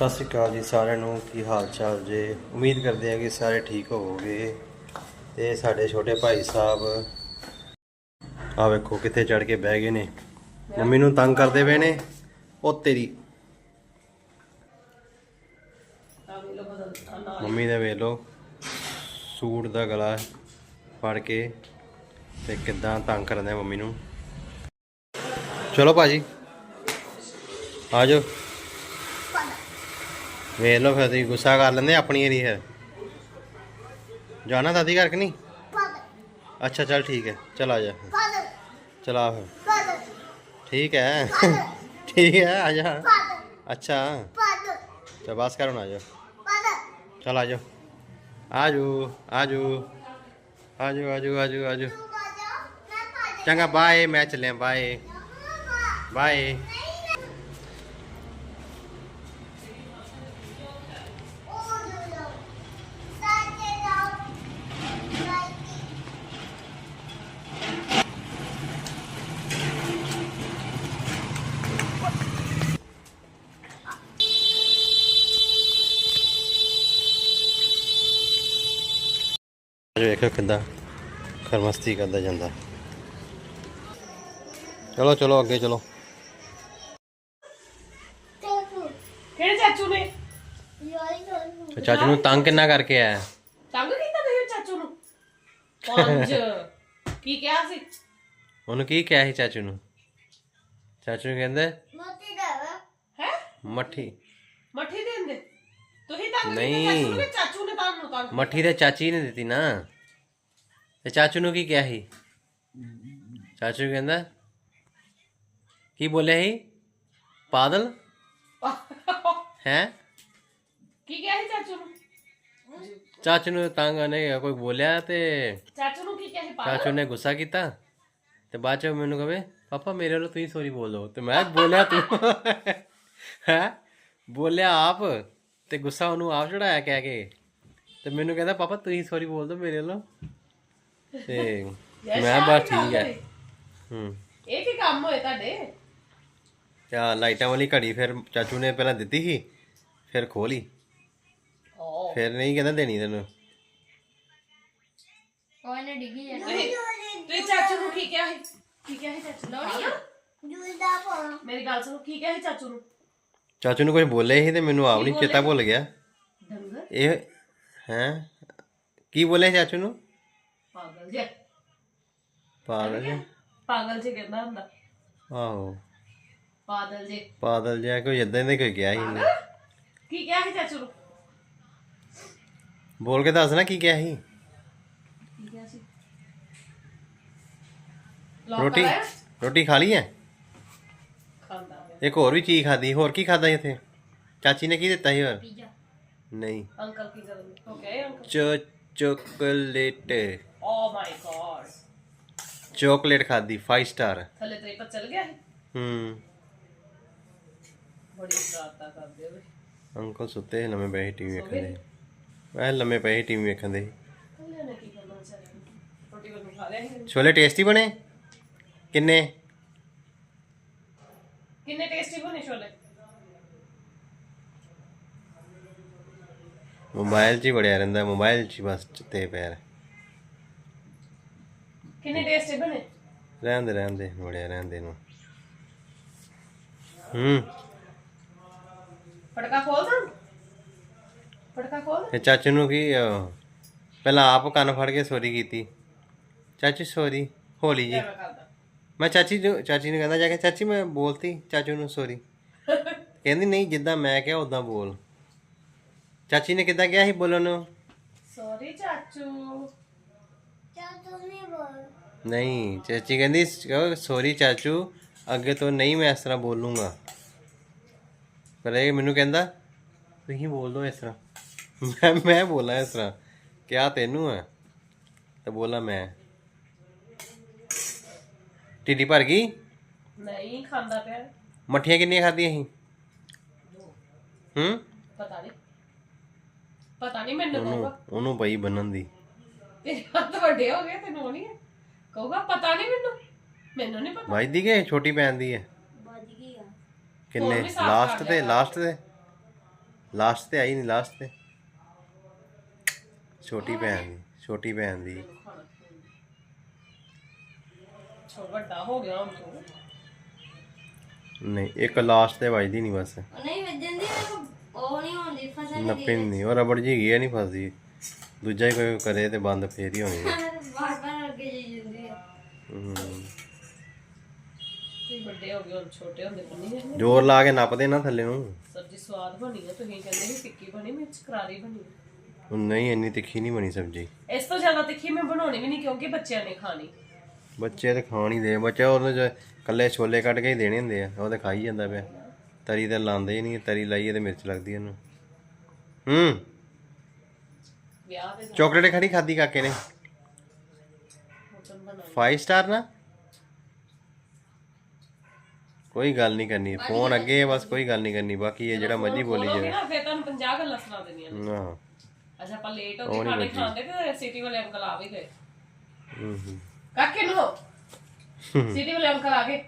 ਸਤਿ ਸ਼੍ਰੀ ਅਕਾਲ ਜੀ ਸਾਰਿਆਂ ਨੂੰ, ਕੀ ਹਾਲ ਚਾਲ ਜੇ? ਉਮੀਦ ਕਰਦੇ ਹਾਂ ਕਿ ਸਾਰੇ ਠੀਕ ਹੋਵੋਗੇ ਤੇ ਸਾਡੇ ਛੋਟੇ ਭਾਈ ਸਾਹਿਬ ਆ ਵੇਖੋ ਕਿੱਥੇ ਚੜ ਕੇ ਬਹਿ ਗਏ ਨੇ। ਮੰਮੀ ਨੂੰ ਤੰਗ ਕਰਦੇ ਪਏ ਨੇ। ਉਹ ਤੇਰੀ ਮੰਮੀ ਦਾ ਵੇਖ ਲਓ, ਸੂਟ ਦਾ ਗਲਾ ਫੜ ਕੇ ਤੇ ਕਿੱਦਾਂ ਤੰਗ ਕਰਦੇ ਆ ਮੰਮੀ ਨੂੰ। ਚਲੋ ਭਾਜੀ, ਆ ਜਾਓ। ਵੇਖ ਲਓ ਫਿਰ ਤੁਸੀਂ ਗੁੱਸਾ ਕਰ ਲੈਂਦੇ ਆਪਣੀ ਏਰੀ ਹੈ। ਜਾਣਾ ਦਾਦੀ ਘਰ ਕਿ ਨਹੀਂ? ਅੱਛਾ ਚੱਲ ਠੀਕ ਹੈ ਚਲ ਆ ਜਾ। ਚਲਾ ਫਿਰ। ਠੀਕ ਹੈ। ਠੀਕ ਹੈ ਆ ਜਾ। ਅੱਛਾ। ਚਲ ਬਸ ਕਰ ਹੁਣ ਆ ਜਾ। ਚਲ ਆ ਜਾ। ਆ ਜਾਓ ਆ ਜਾਓ। ਆ ਜਾਓ ਆ ਜਾਓ ਆ ਜਾਓ ਆ ਜਾਓ। ਚੰਗਾ ਬਾਏ ਮੈਂ ਚੱਲਿਆ ਬਾਏ। ਬਾਏ। ਅੱਜ ਵੇਖੋ ਕਿੱਦਾਂ ਖਰਮਸਤੀ ਕਰਦਾ ਜਾਂਦਾ। ਚਲੋ ਚਲੋ ਅੱਗੇ ਚਲੋ। ਕਿਹੜੇ ਚਾਚੂ ਨੇ? ਤੇ ਚਾਚੂ ਨੂੰ ਤੰਗ ਕਿੰਨਾ ਕਰਕੇ ਆਇਆ? ਤੰਗ ਕੀਤਾ ਤੁਸੀਂ ਚਾਚੂ ਨੂੰ? ਪੰਜ। ਕੀ ਕਿਹਾ ਸੀ? ਉਹਨੂੰ ਕੀ ਕਿਹਾ ਸੀ ਚਾਚੂ ਨੂੰ? ਚਾਚੂ ਨੂੰ ਕਹਿੰਦੇ ਹੈ? ਮੱਠੀ। ਮੱਠੀ ਦੇ ਦਿੰਦੇ? ਤੰਗ ਨਹੀਂ। ਕੀਤਾ ਚਾਚੂ ਨੂੰ ਚਾਚੂ ਤੁਹਾਨੂੰ ਤੰਗ ਮੱਠੀ ਤੇ ਚਾਚੀ ਨੇ ਦਿੱਤੀ ਨਾ। ਤੇ ਚਾਚੂ ਨੂੰ ਕੀ ਕਿਹਾ ਸੀ? ਚਾਚੂ ਕਹਿੰਦਾ ਕੀ ਬੋਲਿਆ ਸੀ? ਪਾਦਲ ਹੈ? ਕੀ ਕਿਹਾ ਸੀ ਚਾਚੂ ਨੂੰ? ਚਾਚੂ ਨੂੰ ਤੰਗ ਨੇ ਕੋਈ ਬੋਲਿਆ ਤੇ ਚਾਚੂ ਨੂੰ ਕੀ ਕਿਹਾ ਸੀ? ਚਾਚੂ ਪਾਗਲ ਨੇ ਗੁੱਸਾ ਕੀਤਾ ਤੇ ਬਾਅਦ ਚ ਮੈਨੂੰ ਕਹੇ ਪਾਪਾ ਮੇਰੇ ਵੱਲੋਂ ਤੁਸੀਂ ਸੌਰੀ ਬੋਲ। ਦੋ ਤੇ ਮੈਂ ਬੋਲਿਆ ਤੂੰ। ਹੈ? ਬੋਲਿਆ ਆਪ। ਤੇ ਗੁੱਸਾ ਉਹਨੂੰ ਆਪ ਚੜਾਇਆ ਕਹਿ ਕੇ ਤੇ ਮੈਨੂੰ ਕਹਿੰਦਾ ਪਾਪਾ ਤੁਸੀਂ ਸੌਰੀ ਬੋਲ ਦੋ ਮੇਰੇ ਵੱਲੋਂ। ਤੇ ਮੈਂ ਬਸ ਠੀਕ ਹੈ। ਹੂੰ। ਇਹ ਕੀ ਕੰਮ ਹੋਏ ਤੁਹਾਡੇ? ਤੇ ਆਹ ਲਾਈਟਾਂ ਵਾਲੀ ਘੜੀ ਫਿਰ ਚਾਚੂ ਨੇ ਪਹਿਲਾਂ ਦਿੱਤੀ ਸੀ ਫਿਰ ਖੋਲੀ ਓ ਫਿਰ ਨਹੀਂ ਕਹਿੰਦਾ ਦੇਣੀ ਤੈਨੂੰ। ਉਹਨੇ ਡਿੱਗੀ ਤੁਸੀਂ ਤੁਸੀਂ ਚਾਚੂ ਨੂੰ ਕੀ ਕਿਹਾ ਸੀ? ਕੀ ਕਿਹਾ ਸੀ ਚਾਚੂ ਨੂੰ? ਮੇਰੀ ਗੱਲ ਸੁਣੋ ਕੀ ਕਿਹਾ ਸੀ ਚਾਚੂ ਨੂੰ? ਚਾਚੂ ਨੂੰ ਕੁਝ ਬੋਲੇ ਸੀ ਤੇ ਮੈਨੂੰ ਆਪ ਨਹੀਂ ਚੇਤਾ ਭੁੱਲ ਗਿਆ। ਡੰਗਰ? ਇਹ ਹੈ? ਕੀ ਬੋਲੇ ਚਾਚੂ ਨੂੰ? ਪਾਗਲ ਜੇ ਪਾਗਲ ਪਾਗਲ ਜੇ ਕਹਿੰਦਾ ਹੁੰਦਾ। ਆਹੋ। ਪਾਗਲ ਜੇ। ਪਾਦਲ ਜਿਹਾ ਕੋਈ ਇਦਾਂ ਦੇ ਕੋਈ ਗਿਆ ਸੀ ਇਹਨੇ ਕੀ ਕਿਹਾ ਸੀ ਚਾਚੂ ਨੂੰ? ਬੋਲ ਕੇ ਦੱਸ ਨਾ ਕੀ ਕਿਹਾ ਸੀ? ਕੀ ਕਿਹਾ ਸੀ? ਰੋਟੀ? ਰੋਟੀ ਖਾ ਲਈ ਹੈ? ਇੱਕ ਹੋਰ ਵੀ ਚੀਜ਼ ਖਾਦੀ ਹੋਰ ਕੀ ਖਾਦਾ ਇੱਥੇ ਚਾਚੀ ਨੇ ਕੀ ਦਿੱਤਾ ਸੀ ਹੋਰ? ਪੀਜ਼ਾ। ਨਹੀਂ। ਅੰਕਲ ਕੀ ਕਰਨ ਓਕੇ ਅੰਕਲ। ਚ chocolate. Oh my god chocolate ਖਾਦੀ 5 ਸਟਾਰ ਥੱਲੇ ਤੇਰੇ ਪਰ ਚਲ ਗਿਆ ਹੂੰ। ਬੜੀ ਸ਼ਰਾਰਤਾਂ ਕਰਦੇ ਹੋਏ ਅੰਕਲ ਸੁੱਤੇ ਸੀ ਲੰਮੇ ਪਏ ਟੀਵੀ ਸੋ ਵੇਖਣ ਗਏ? ਮੈਂ ਲੰਮੇ ਪਏ ਟੀਵੀ ਵੇਖਣ ਦੇ। ਕੱਲੇ ਨੇ ਕੀ ਕਰਨਾ ਨੇ? ਰੋਟੀ ਬਣ ਖਾ ਲਿਆ ਸੀ। ਛੋਲੇ ਟੇਸਟੀ ਬਣੇ? ਕਿੰਨੇ? ਕਿੰਨੇ ਟੇਸਟੀ ਬਣੇ ਛੋਲੇ? ਮੋਬਾਈਲ 'ਚ ਹੀ ਵੜਿਆ ਰਹਿੰਦਾ ਮੋਬਾਈਲ 'ਚ ਹੀ ਬਸ ਤੇ ਪੈਰ। ਕਿੰਨੇ ਟੇਸਟੀ ਬਣੇ? ਰਹਿਣ ਦੇ ਰਹਿਣ ਦੇ ਵੜਿਆ ਰਹਿਣ ਦੇ ਨੂੰ। ਹੂੰ। ਫਟਕਾ ਖੋਲ ਦਾਂ ਫਟਕਾ ਖੋਲ। ਤੇ ਚਾਚੂ ਨੂੰ ਕੀ ਅਹ, ਪਹਿਲਾਂ ਆਪ ਕੰਨ ਫੜ ਕੇ ਸੋਰੀ ਕੀਤੀ। ਚਾਚੀ ਸੋਰੀ ਹੋਲੀ ਜੀ। ਮੈਂ ਕਰਦਾ? ਮੈਂ ਚਾਚੀ ਨੂੰ ਚਾਚੀ ਨੂੰ ਕਹਿੰਦਾ ਜਾ ਕੇ ਚਾਚੀ ਮੈਂ ਬੋਲਤੀ ਚਾਚੂ ਨੂੰ ਸੋਰੀ ਕਹਿੰਦੀ ਨਹੀਂ ਜਿੱਦਾਂ ਮੈਂ ਕਿਹਾ ਉਦਾਂ ਬੋਲ। ਚਾਚੀ ਨੇ ਕਿੱਦਾਂ ਕਿਹਾ ਸੀ ਬੋਲਣ ਨੂੰ? ਸੌਰੀ ਚਾਚੂ। ਨਹੀਂ ਚਾਚੀ ਕਹਿੰਦੀ ਸੋਰੀ ਚਾਚੂ। ਅੱਗੇ ਤੋਂ ਨਹੀਂ ਮੈਂ ਇਸ ਤਰ੍ਹਾਂ ਬੋਲੂੰਗਾ। ਪਰ ਇਹ ਮੈਨੂੰ ਕਹਿੰਦਾ ਤੁਸੀਂ ਬੋਲ ਦੋ ਇਸ ਤਰ੍ਹਾਂ। ਮੈਂ ਮੈਂ ਬੋਲਾਂ ਇਸ ਤਰ੍ਹਾਂ ਕਿਆ ਤੈਨੂੰ ਹੈ? ਤੇ ਬੋਲਾਂ ਮੈਂ। ਟਿੱਡੀ ਭਰ ਗਈ? ਨਹੀਂ ਖਾਂਦਾ ਪਿਆ। ਮੱਠੀਆਂ ਕਿੰਨੀਆਂ ਖਾਧੀਆਂ ਸੀ? ਹੂੰ? ਪਤਾ ਨਹੀਂ ਪਤਾ ਨਹੀਂ ਮੈਨੂੰ ਉਹਨੂੰ ਕਹੂਗਾ। ਉਹਨੂੰ ਪਈ ਬੰਨਣ ਦੀ। ਤੇਰੇ ਹੱਥ ਵੱਡੇ ਹੋ ਗਏ ਤੈਨੂੰ ਨਹੀਂ ਹੈ। ਕਹੂਗਾ ਪਤਾ ਨਹੀਂ ਮੈਨੂੰ। ਮੈਨੂੰ ਨਹੀਂ ਪਤਾ। ਵੱਜਦੀ ਕਿ ਛੋਟੀ ਪੈਣ ਦੀ ਹੈ? ਵੱਜ ਗਈ ਆ। ਕਿੰਨੇ? ਹੋਰ ਵੀ ਸਾਫ਼ ਲਾਸਟ ਕਰ ਤੇ ਲਿਆ। ਲਾਸਟ ਤੇ? ਲਾਸਟ ਤੇ ਆਈ ਨਹੀਂ ਲਾਸਟ ਤੇ? ਛੋਟੀ ਭੈਣ ਦੀ ਛੋਟੀ ਭੈਣ ਦੀ। ਛੋ ਵੱਡਾ ਹੋ ਗਿਆ ਹੁਣ ਤੂੰ। ਨਹੀਂ ਇੱਕ ਲਾਸਟ ਤੇ ਵੱਜਦੀ ਨਹੀਂ ਬਸ। ਨਹੀਂ ਵੱਜਣ ਦੀ ਉਹ ਨਹੀਂ ਹੁੰਦੀ ਫਸਲ ਨੱਪੀ ਨਹੀਂ ਉਹ ਰਬੜ ਜੀ ਗਈ ਨਹੀਂ ਫਸਦੀ। ਦੂਜਾ ਹੀ ਕੋਈ ਕਰੇ ਤੇ ਬੰਦ ਫੇਰ ਹੀ ਹੋਣੀ ਹੈ। ਬਾਰ ਬਾਰ ਅੱਗੇ ਜਾਈ ਜਾਂਦੀ ਹੈ। ਹਮ। ਤੁਸੀਂ ਵੱਡੇ ਹੋ ਗਏ ਹੁਣ ਛੋਟੇ ਹੁੰਦੇ ਬੰਨੀ ਜਾਂਦੇ ਜ਼ੋਰ ਲਾ ਕੇ ਨੱਪਦੇ ਨਾ ਥੱਲੇ ਨੂੰ। ਸਬਜ਼ੀ ਸਵਾਦ ਬਣੀ ਹੈ ਤੁਸੀਂ ਕਹਿੰਦੇ ਸੀ ਟਿੱਕੀ ਬਣੀ ਮਿਰਚ ਕਰਾਰੀ ਬਣੀ। ਨਹੀਂ ਇੰਨੀ ਤਿੱਖੀ ਨਹੀਂ ਬਣੀ ਸਬਜੀ। ਇਸ ਤੋਂ ਜ਼ਿਆਦਾ ਤਿੱਖੀ ਮੈਂ ਬਣਾਉਣੀ ਵੀ ਨਹੀਂ ਕਿਉਂਕਿ ਬੱਚਿਆਂ ਨੇ ਖਾਣੀ। ਬੱਚੇ ਤੇ ਖਾਣ ਹੀ ਦੇ ਬੱਚੇ ਉਹਨੂੰ ਜੇ ਕੱਲੇ ਛੋਲੇ ਕੱਢ ਕੇ ਹੀ ਦੇਣੇ ਹੁੰਦੇ ਆ ਉਹ ਤੇ ਖਾਈ ਜਾਂਦਾ ਪਿਆ। ਤਰੀ ਤੇ ਲਾਉਂਦੇ ਹੀ ਨਹੀਂ ਤਰੀ ਲਾਈਏ ਤੇ ਮਿਰਚ ਲੱਗਦੀ ਉਹਨੂੰ। ਹੂੰ। ਵਿਆਹ ਚਾਕਲੇਟ ਖੜੀ ਖਾਦੀ ਕਾਕੇ ਨੇ। ਹੋਟਲ ਬਣਾ 5 ਸਟਾਰ ਨਾ? ਕੋਈ ਗੱਲ ਨਹੀਂ ਕਰਨੀ ਫੋਨ ਅੱਗੇ ਹੈ, ਬਸ ਕੋਈ ਗੱਲ ਨਹੀਂ ਕਰਨੀ ਬਾਕੀ ਇਹ ਜਿਹੜਾ ਮਰਜ਼ੀ ਬੋਲੀ ਜਾਵੇ। ਨਾ ਫਿਰ ਤੁਹਾਨੂੰ 50 ਗੱਲਾਂ ਸੁਣਾ ਦੇਣੀਆਂ ਨੇ। ਨਾ ਅੱਛਾ ਆਪਾਂ ਲੇਟ ਹੋ ਗਏ ਖਾਣੇ ਖਾਂਦੇ ਤੇ ਸਿਟੀ ਵਾਲੇ ਅੰਕਲ ਆ ਵੀ ਗਏ ਹੂੰ ਹੂੰ। ਕਾਕੇ ਨੂੰ ਸਿਟੀ ਵਾਲੇ ਅੰਕਲ ਆ ਗਏ।